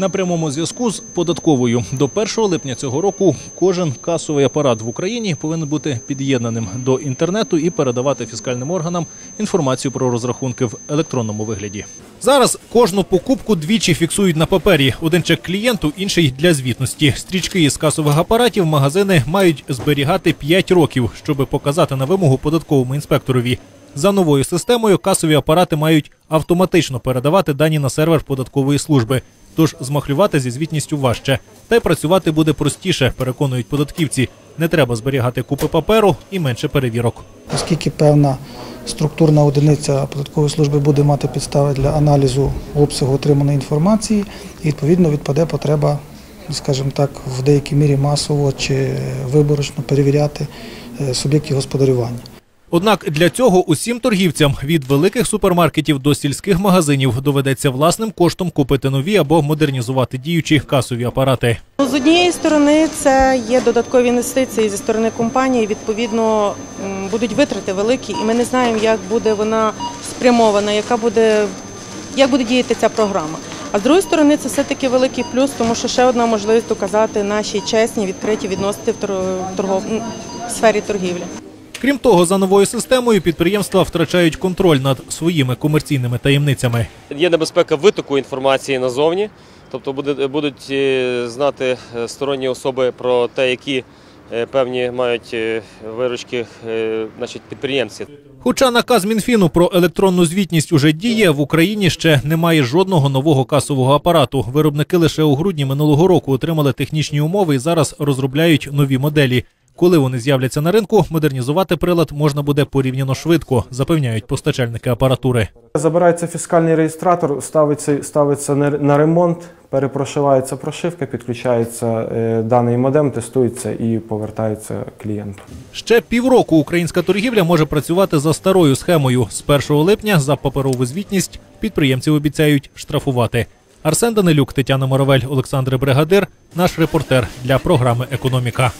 На прямому зв'язку з податковою до 1 липня цього року кожен касовий апарат в Україні повинен бути під'єднаним до інтернету і передавати фіскальним органам інформацію про розрахунки в електронному вигляді. Зараз кожну покупку двічі фіксують на папері: один чек клієнту, інший для звітності. Стрічки із касових апаратів магазини мають зберігати 5 років, щоб показати на вимогу податковому інспекторові. За новою системою касові апарати мають автоматично передавати дані на сервер податкової служби. Тож змахлювати зі звітністю важче. Та й працювати буде простіше, переконують податківці. Не треба зберігати купи паперу і менше перевірок. оскільки певна структурна одиниця податкової служби буде мати підстави для аналізу обсягу отриманої інформації, і відповідно відпаде потреба, скажімо так, в деякій мірі масово чи виборочно перевіряти е, суб'єктів господарювання. Однак для цього усім торгівцям від великих супермаркетів до сільських магазинів доведеться власним коштом купити нові або модернізувати діючі касові апарати. Ну, З однієї сторони, це є додаткові інвестиції зі сторони компанії. Відповідно, будуть витрати великі, і ми не знаємо, як буде вона спрямована, яка буде, як буде діяти ця програма. А з другої сторони, це все-таки великий плюс, тому що ще одна можливість доказати наші чесні, відкриті відносини в торгов... в сфері торгівлі. Крім того, за новою системою підприємства втрачають контроль над своїми комерційними таємницями. Є небезпека витоку інформації назовні, тобто будуть е, знати е, сторонні особи про те, які е, певні мають виручки значить, підприємці. Хоча наказ Мінфіну про електронну звітність уже діє, в Україні ще немає жодного нового касового апарату. Виробники лише у грудні минулого року отримали технічні умови і зараз розробляють нові моделі. Коли вони з'являться на ринку, модернізувати прилад можна буде порівняно швидко, запевняють постачальники апаратури. Забирається фіскальний реєстратор, ставиться, ставиться на ремонт, перепрошивається прошивка, підключається е, даний модем, тестується і повертається клієнту. Ще півроку українська торгівля може працювати за старою схемою. З 1 липня за паперову звітність підприємців обіцяють штрафувати. Арсен Данилюк, Тетяна Моровель, Олександр Бригадир, наш репортер для програми Економіка.